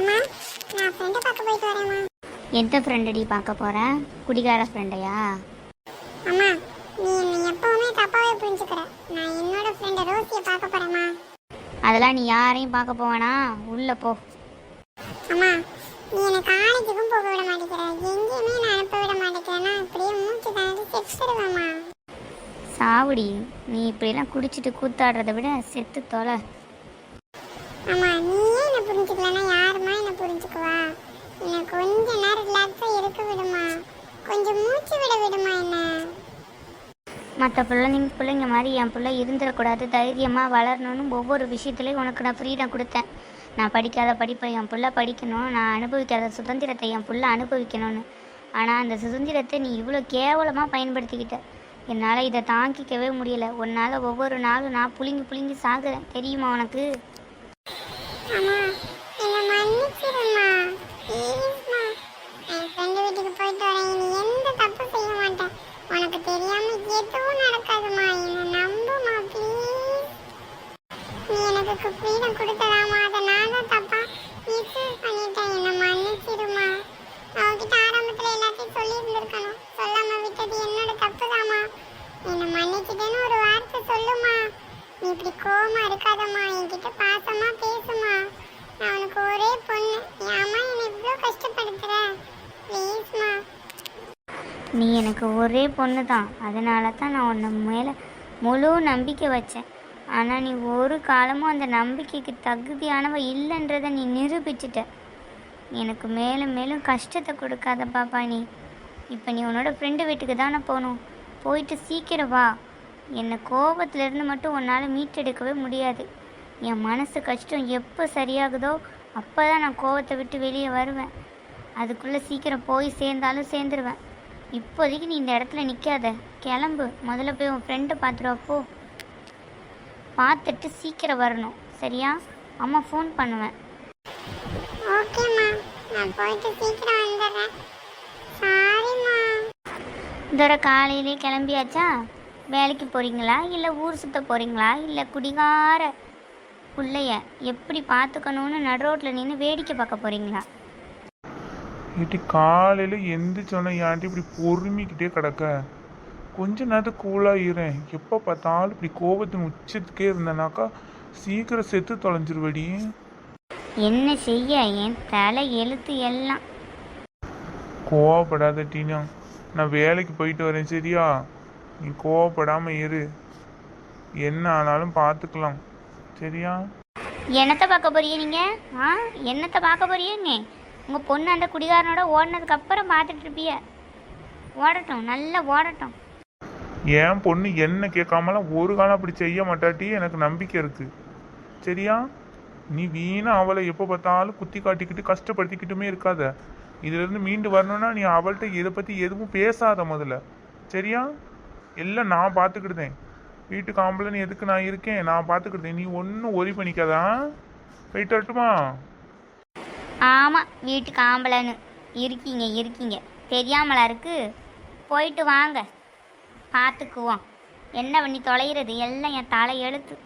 அம்மா நான் ஃப்ரெண்டை பார்க்க போயிட்டு எந்த ஃப்ரெண்டடி பார்க்க போற? குடிகார ஃப்ரெண்டையா அம்மா நீ என்னை எப்பவுமே தப்பாவே புரிஞ்சுக்கிற. நான் என்னோட ஃப்ரெண்டை ரோசியை பார்க்க போறேம்மா. அதெல்லாம் நீ யாரையும் பார்க்க போவேனா? உள்ள போ. அம்மா நீ என்னை காலேஜுக்கும் போக விட மாட்டேங்கிற. எங்கேயுமே நான் அனுப்ப விட மாட்டேங்கிறேன்னா அப்படியே மூச்சு தாண்டி செத்துடுவேம்மா சாவுடி நீ இப்படிலாம் குடிச்சிட்டு கூத்தாடுறதை விட செத்து தொலை. அம்மா நீயே என்ன புரிஞ்சுக்கலன்னா யாருமா என்ன புரிஞ்சுக்குவா? என்னை கொஞ்ச நேரம் ரிலாக்ஸாக இருக்க விடுமா? கொஞ்சம் மூச்சு விட விடுமா என்ன? மற்ற பிள்ளைங்க பிள்ளைங்க மாதிரி என் பிள்ளை இருந்துடக்கூடாது. தைரியமாக வளரணும்னு ஒவ்வொரு விஷயத்துலையும் உனக்கு நான் ஃப்ரீடம் கொடுத்தேன். நான் படிக்காத படிப்பை என் பிள்ளை படிக்கணும். நான் அனுபவிக்காத சுதந்திரத்தை என் பிள்ளை அனுபவிக்கணும்னு. ஆனால் அந்த சுதந்திரத்தை நீ இவ்வளோ கேவலமாக பயன்படுத்திக்கிட்ட. என்னால் இதை தாங்கிக்கவே முடியல. உன்னால் ஒவ்வொரு நாளும் நான் புளிங்கி புளிங்கி சாகுறேன். தெரியுமா உனக்கு? இப்படி கோவமா இருக்காதம்மா என்கிட்ட பாசமா பேசுமா நான் உனக்கு ஒரே பொண்ணு. என் அம்மா என்னை இவ்வளோ கஷ்டப்படுத்துற. ப்ளீஸ்மா நீ எனக்கு ஒரே பொண்ணு தான் அதனால தான் நான் உன்னை மேலே முழு நம்பிக்கை வச்சேன். ஆனால் நீ ஒரு காலமும் அந்த நம்பிக்கைக்கு தகுதியானவ இல்லைன்றதை நீ நிரூபிச்சிட்ட. எனக்கு மேலும் மேலும் கஷ்டத்தை கொடுக்காத பாப்பா நீ. இப்போ நீ உன்னோட ஃப்ரெண்டு வீட்டுக்கு தானே போகணும். போயிட்டு சீக்கிரம் வா. என்னை கோபத்திலேருந்து மட்டும் உன்னால் மீட்டெடுக்கவே முடியாது. என் மனசு கஷ்டம் எப்போ சரியாகுதோ அப்போ தான் நான் கோவத்தை விட்டு வெளியே வருவேன். அதுக்குள்ளே சீக்கிரம் போய் சேர்ந்தாலும் சேர்ந்துருவேன். இப்போதைக்கு நீ இந்த இடத்துல நிற்காத கிளம்பு. முதல்ல போய் உன் ஃப்ரெண்டை பார்த்துட்டு வா, போ. பார்த்துட்டு சீக்கிரம் வரணும். சரியா? அம்மா ஃபோன் பண்ணுவேன். ஓகேம்மா நான் போயிட்டு சீக்கிரம் வந்துடுறேன். சாரிம்மா இதோட காலையிலே கிளம்பியாச்சா? வேலைக்கு போகிறீங்களா இல்லை ஊர் சுத்த போகிறீங்களா இல்லை குடிகார பிள்ளைய எப்படி பார்த்துக்கணும்னு நடு ரோட்டில் நின்று வேடிக்கை பார்க்க போகிறீங்களா ஏட்டி காலையில் எந்திரிச்சோன்னே ஏன்டி இப்படி பொறுமிக்கிட்டே கிடக்க. கொஞ்ச நேரத்துக்கு கூலாக இருறேன். எப்போ பார்த்தாலும் இப்படி கோபத்தின் உச்சத்துக்கே இருந்தேனாக்கா சீக்கிரம் செத்து தொலைஞ்சிருவடி. என்ன செய்ய? என் தலை எழுத்து எல்லாம். கோவப்படாத டீனா. நான் வேலைக்கு போயிட்டு வரேன் சரியா? நீ கோவப்படாம இரு. என்ன ஆனாலும் பார்த்துக்கலாம். சரியா என்னத்தை பார்க்க நீங்கள் ஆ? என்னத்தை பார்க்க போறீங்க? உங்கள் பொண்ணு அந்த குடிகாரனோட ஓடினதுக்கு அப்புறம் பார்த்துட்டு இருப்பிய. ஓடட்டும் நல்லா ஓடட்டும். என் பொண்ணு என்ன கேட்காமலாம் ஒரு காலம் அப்படி செய்ய மாட்டாட்டி எனக்கு நம்பிக்கை இருக்கு. சரியா? நீ வீணா அவளை எப்போ பார்த்தாலும் குத்தி காட்டிக்கிட்டு கஷ்டப்படுத்திக்கிட்டுமே இருக்காத. இதுலேருந்து மீண்டு வரணும்னா நீ அவள்கிட்ட இதை பற்றி எதுவும் பேசாத முதல்ல. சரியா? எல்லாம் நான் பார்த்துக்கிடுதேன். வீட்டு ஆம்பளைன்னு எதுக்கு நான் இருக்கேன்? நான் பார்த்துக்கிட்டேன் நீ ஒன்றும் ஒரி பண்ணிக்காதான் போயிட்டு வரட்டுமா? ஆமாம் வீட்டு ஆம்பளைன்னு. இருக்கீங்க இருக்கீங்க. தெரியாமலா இருக்கு? போயிட்டு வாங்க. பார்த்துக்குவோம் என்ன பண்ணி தொலைகிறது? எல்லாம் என் தலை எழுத்து